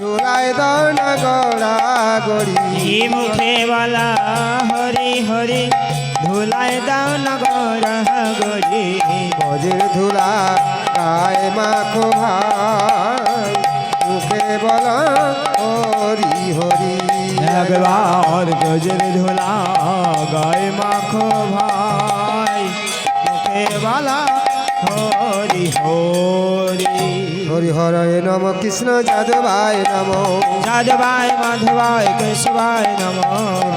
ঝুলাই দাও না গড়া গড়ি মুখে বলা হরি হরি ধুলায় দাও নগর গরি বজের ধুলা গায়ে মাখো ভাই মুখে বল হরি হরি। একবার গজের ধুলা গায়ে মাখো ভাই মুখে বলা হরি হরি। হরি হরয় নম কৃষ্ণ যাদবায় নম। যাদবায় মাধবায় কেশবায় নম।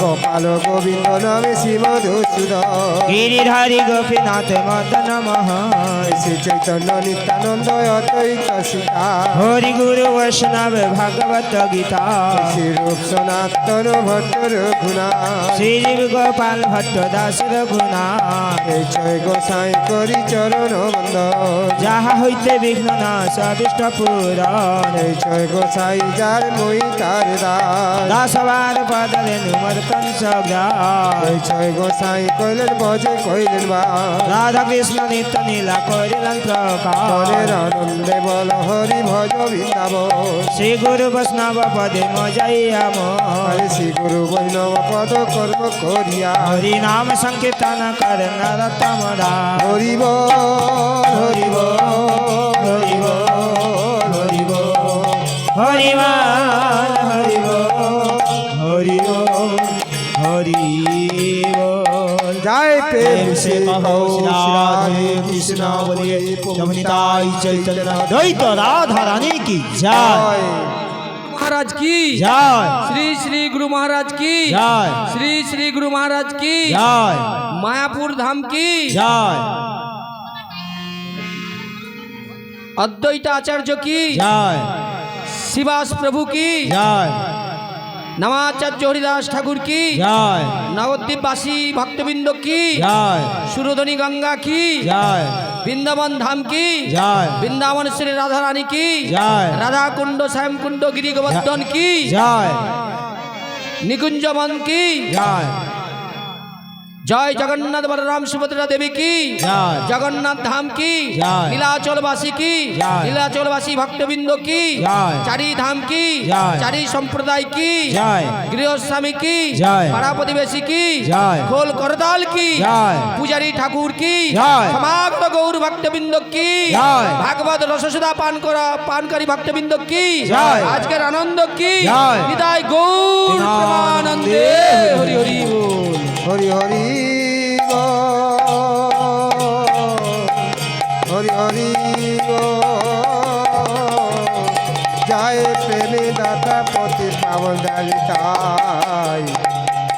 গোপাল গোবিন্দ নামে শ্রী মধুসূদন গিরিধারী গোপীনাথ মদন নমঃ। শ্রী চৈতন্য নিত্যানন্দ অদ্বৈত সীতা। হরি গুরু বৈষ্ণব ভাগবত গীতা। শ্রী রূপ সনাতন ভট্ট রঘুনা। শ্রীজীব গোপাল ভট্ট দাস রঘুনাথ এই ছয় গোসাই করি চরণ বন্ধ যাহা হইতে বিঘ্ন নাশ অবিষ্ট পুরাণ ছয় গোসাই যার মই তার দাস। দশবার পদলে নুমর পঞ্চগ্রাম এই ছয় গোসাই কইলেন ভজে কইলেন বা। রাধা কৃষ্ণ নিত্য নীলা করিলেন প্রকাশ। আনন্দে বল হরি ভজ বৃন্দাব শ্রী গুরু বৈষ্ণব পদে মজাইয়াম হরে শ্রী গুরু বৈষ্ণব পদ কর্ম করিয়া। হরি নাম সংকীর্তন কর নরতম দাস। হরি বল হরি বল। जय प्रेम से राधा रानी की जय। महाराज की जय। श्री श्री गुरु महाराज की जय। श्री श्री गुरु महाराज की जय। मायापुर धाम की जय। अद्वैत आचार्य की जय। शिवास प्रभु की जय। নামাচার্য হরিদাস ঠাকুর কি? নবদ্বীপবাসী ভক্তবৃন্দ কি? সুরধনী গঙ্গা কি? বৃন্দাবন ধাম কি? বৃন্দাবন শ্রী রাধারানী কি? রাধা কুণ্ড শ্যাম কুণ্ড গিরি গোবর্ধন কি নিকুঞ্জবন কি? জয় জগন্নাথ বলরাম সুভদ্রা দেবী কি জগন্নাথ ধাম কি নীলাচলবাসী কি নীলাচলবাসী ভক্তবৃন্দ কি চারি ধাম কি চারি সম্প্রদায় কি গৃহস্বামী কি পাড়া প্রতিবেশী কি খোল করতাল কি পূজারী ঠাকুর কি সমাগত গৌর ভক্তবৃন্দ কি ভাগবত রসসুদা পান করা পানকারী ভক্তবৃন্দ কি আজকের আনন্দ কি হৃদয় গৌর আনন্দে হরি হরি বল হরি হরি হরি হরি জয় প্রেমী দাতা পতি পাবন দালিতাই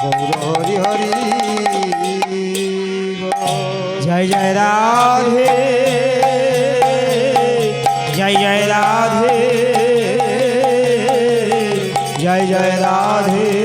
গৌর হরি হরি জয় জয় রাধে। জয় জয় রাধে। জয় জয় রাধে।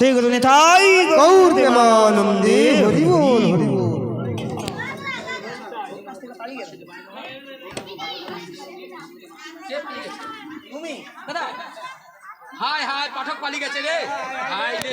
শ্রী গুরু নিতাই গৌর প্রেমানন্দে হরি বল হরি বল হাই হাই পাঠক পালি গেছে রে হাই রে